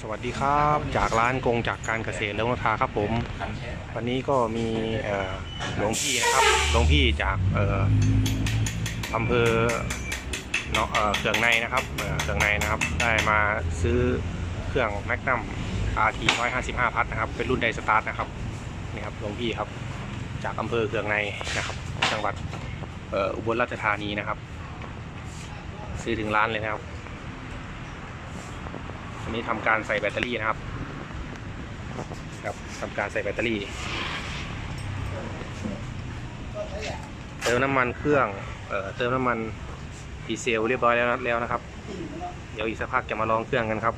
สวัสดีครับจากร้านกงจากการเกษตรเลิงราคาครับผม วันนี้ก็มีหลวงพี่นะครับหลวงพี่จากอำเภอเนาะเขื่องในนะครับเขื่องในนะครับ ได้มาซื้อเครื่องแมกนัม RT 155 พัทนะครับ เป็นรุ่นไดสตาร์ทนะครับนี่ครับหลวงพี่ครับ จากอำเภอเขื่องในนะครับ จังหวัดอุบลราชธานีนะครับ ซื้อถึงร้านเลยนะครับ อันนี้ทำการใส่แบตเตอรี่นะครับ ครับทำการใส่แบตเตอรี่ เติมน้ำมันเครื่อง เอ่อ เติมน้ำมันดีเซลเรียบร้อยแล้วนะแล้วนะครับ เดี๋ยวอีกสักพักจะมาลองเครื่องกันครับ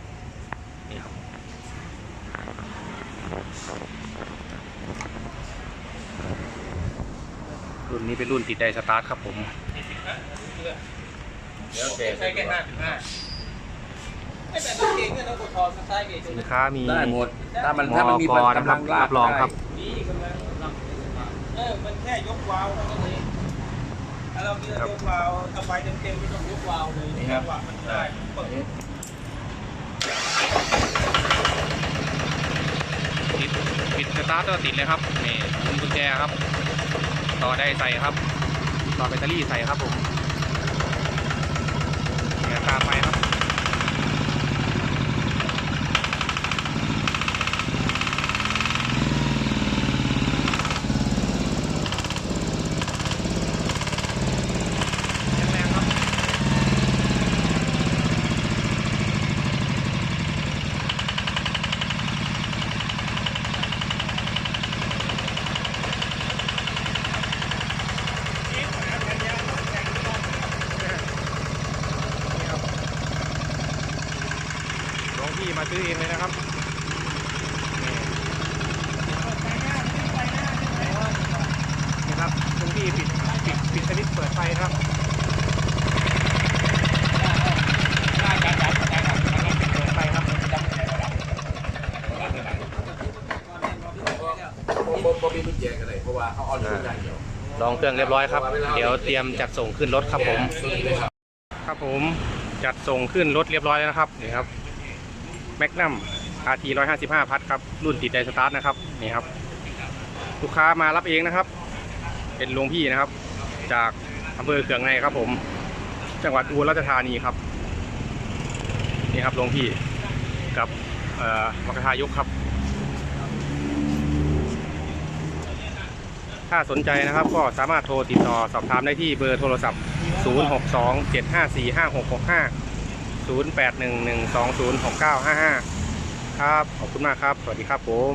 นี่ครับรุ่นนี้เป็นรุ่นติดไดสตาร์ทครับผมใช้แค่ห้าถึงห้า สินค้ามีได้หมด ถ้ามันมถ้ามันมีกรกำลังรับรองครับนี่กำลังรับ เออ มันแค่ยกวาล์วเท่านั้นเองถ้าเราเนี่ยยกวาล์วถ้าไฟเต็มๆไม่ต้องยกวาล์วเลยนี่ครับ จังหวะมันได้เปิดปิดปิดสตาร์ทก็ติดเลยครับนี่กุญกุญแจครับ ต่อได้ใส่ครับ ต่อแบตเตอรี่ใส่ครับผมเนี่ยตามไปครับ แรงๆครับ หลวงพี่ มาซื้อเองเลยนะครับนี่ครับหลวงพี่ปิดปิดปิดสวิตช์เปิดไฟครับลองเครื่องเรียบร้อยครับ เดี๋ยวเตรียมจัดส่งขึ้นรถครับผม ครับผมจัดส่งขึ้นรถเรียบร้อยแล้วนะครับนี่ครับ แมกนัม RT 155 พัทครับ รุ่นติดไดสตาร์ทนะครับ นี่ครับ ลูกค้ามารับเองนะครับ เป็นหลวงพี่นะครับ จากอำเภอเขื่องในครับผม จังหวัดอุบลราชธานีครับ นี่ครับหลวงพี่กับเอ่อมกทายกครับ ถ้าสนใจนะครับก็สามารถโทรติดต่อสอบถามได้ที่เบอร์โทรศัพท์ 062 754 5665 0811206955 ครับ ขอบคุณมากครับ สวัสดีครับผม